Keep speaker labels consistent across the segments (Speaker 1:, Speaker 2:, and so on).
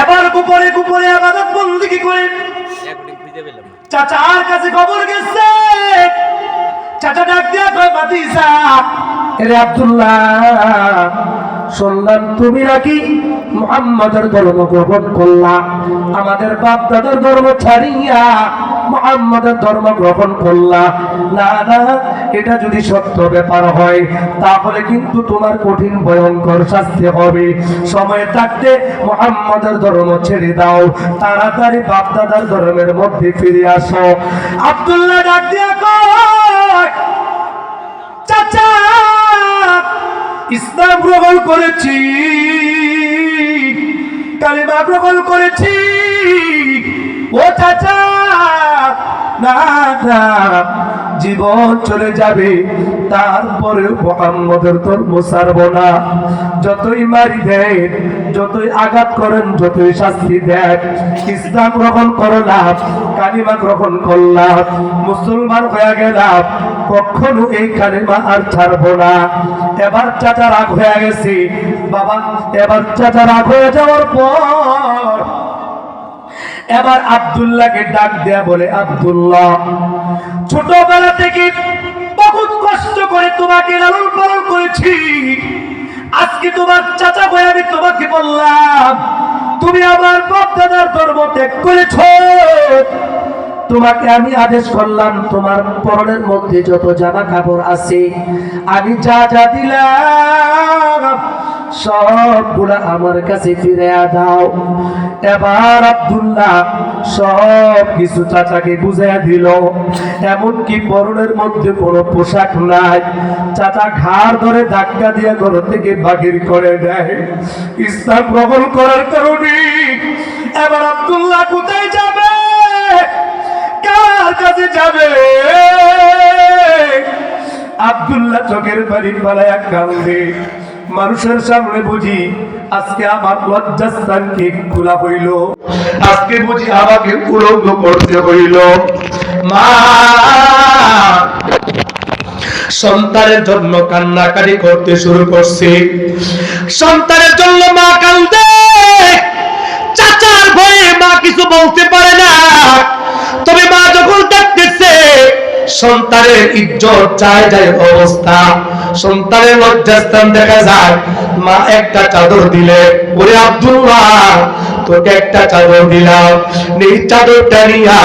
Speaker 1: এবার গোপনে গোপনে আবাদত বন্দিকে করে চাচার কাছে খবর গেছে। চাচা ডাক দিয়া কয় বাতিসা রে আব্দুল্লাহ শুনলাম তুমি নাকি মুহাম্মাদের ধর্ম গ্রহণ করলা। আমাদের বাপ দাদার ধর্ম ছাড়িয়া মুহাম্মাদের ধর্ম গ্রহণ করলা। না না এটা যদি সত্য ব্যাপার হয়, তাহলে কিন্তু তোমার কঠিন, ভয়ঙ্কর শাস্তি হবে। সময় থাকতে মুহাম্মাদের ধর্ম ছেড়ে দাও। তাড়াতাড়ি বাপ দাদার ধর্মের মধ্যে ফিরে আসো। আব্দুল্লাহ চাচা, ইসলাম গ্রহণ করেছি। কালিমা গ্রহণ করেছি। ও চাচা না। জীবন চলে যাবে তারপরে মোহাম্মদের ধর্ম ছাড়ব না। যতই মারি দেয় যতই আঘাত করেন, যতই শাস্তি দেন, ইসলাম গ্রহণ করলাম কালিমা গ্রহণ করলাম মুসলমান হয়ে গেলাম, কখনো এই কালিমা আর ছাড়বো না। এবার চাচা রাগ হয়ে গেছে, বাবা, এবার চাচা রাগ হয়ে যাওয়ার পর এবার আব্দুল্লাহকে ডাক দেয়া বলে, আবদুল্লাহ, ছোটবেলা থেকে বহুত কষ্ট করে তোমাকে লালন পালন করেছি। আজকে তোমার চাচা ভাই, আমি তোমাকে বললাম, তুমি আমার বাপ দাদার ধর্ম ত্যাগ করেছ। তোমাকে আমি আদেশ করলাম, তোমার পরনের মধ্যে যত জামা কাপড় আছে, আমি যা যা দিলাম সবগুলা আমার কাছে ফিরে দাও। এবার আব্দুল্লাহ সব কিছু চাচাকে বুঝাইয়া দিল। এমনকি পরনের মধ্যে কোনো পোশাক নাই। চাচা ঘাড় ধরে ধাক্কা দিয়ে ঘর থেকে বাহির করে দেয়। ইসলাম গ্রহণ করার কারণে। এবার আব্দুল্লাহ কোথায় যাবে? কার কাছে যাবে? আব্দুল্লাহ চোখের বাড়ি পালায় কান্দে মানুষের সামনে বুঝি আজকে আমার লজ্জাস্থানকে খোলা হইল। আজকে বুঝি আমাকে উলঙ্গ করতে হইল। মা! সন্তানের জন্য কান্নাকাটি করতে শুরু করছে। সন্তানের জন্য সন্তানের ইজ্জত যায় যায় অবস্থা। সন্তানের লজ্জাস্থান দেখা যায়। মা একটা চাদর দিলে, ওরে আব্দুল্লাহ, তোকে একটা চাদর দিলাম। এই চাদরটা নিয়া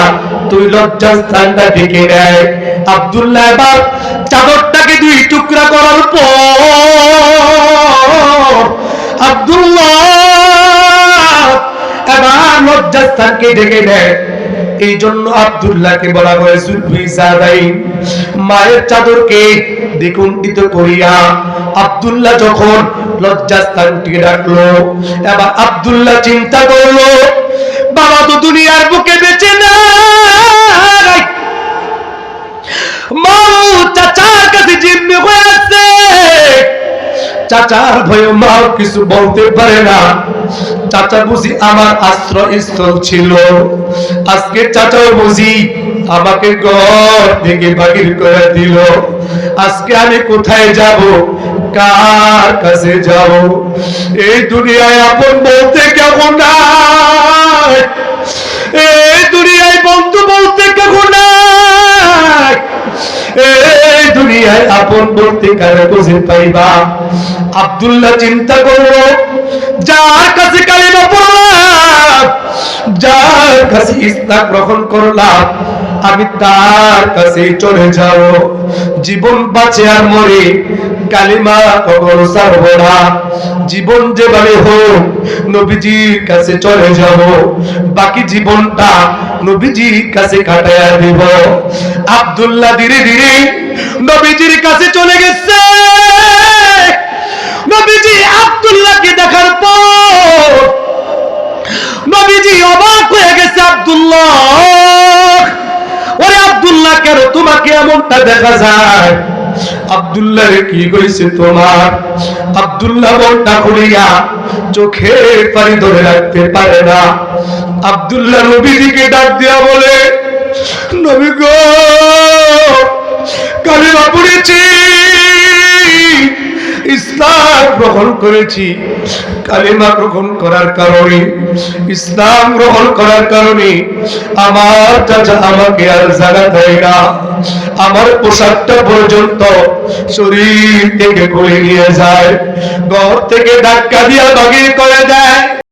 Speaker 1: তুই লজ্জাস্থানটা ঢেকে নেয় আব্দুল্লাহ এবার চাদরটাকে দুই টুকরা করার পর আব্দুল্লাহ এবার লজ্জাস্থানকে ঢেকে নেয় এই জন্য আব্দুল্লাহকে বলা হয় সাদাইন মায়ের চাদরকে দ্বিকুণ্ঠিত করিয়া আব্দুল্লাহ যখন লজ্জাস্থানটি ডাকলো, এবার আব্দুল্লাহ চিন্তা করল, বাবা তো দুনিয়ার বুকে বেঁচে নাই। মাও চাচার কাছে জিম্মি হয়ে আছে। চাচার ভয়ে মাও কিছু বলতে পারে না। চাচা বুঝি আমার আশ্রয়স্থল ছিল। আজকে চাচাও বুঝি আমাকে ঘর থেকে বাহির করে দিল। আজকে আমি কোথায় যাব? কার কাছে যাব? এই দুনিয়ায় আপন বলতে কেমন নাই? এই দুনিয়ায় বন্ধু বলতে কেমন নাই? এই দুনিয়ায় আপন বলতে কারে বুঝে পাইবা? আব্দুল্লাহ চিন্তা করল যার কাছে কালিমা পড়লাম, যার কাছে ইসলাম গ্রহণ করলাম, আমি তার কাছে চলে যাব জীবন বাঁচে আর মরে, কালিমা ছাড়ব না। জীবন যেভাবে হোক, নবীজির কাছে চলে যাব বাকি জীবনটা নবীজির কাছে কাটায়া দিব। আব্দুল্লাহ ধীরে ধীরে নবীজির কাছে চলে গেছে। আব্দুল্লাহ। ওরে আব্দুল্লাহ, কেন তোমাকে এমনটা দেখা যায়? আব্দুল্লাহ, কি কইছে তোমার? আব্দুল্লাহ মনটা খুলিয়া চোখে পানি ধরে রাখতে পারে না। আব্দুল্লাহ নবীজিকে ডাক দিয়া বলে, নবী গো কালিমা পড়েছি ইসলাম গ্রহণ করেছি। কালিমা গ্রহণ করার কারণে, ইসলাম গ্রহণ করার কারণে আমার চাচা আমাকে আর জায়গা দেয় না। আমার পোশাকটা পর্যন্ত শরীর থেকে খুলে নিয়ে যায়, ঘর থেকে ধাক্কা দিয়া বাগিয়ে করে দেয়।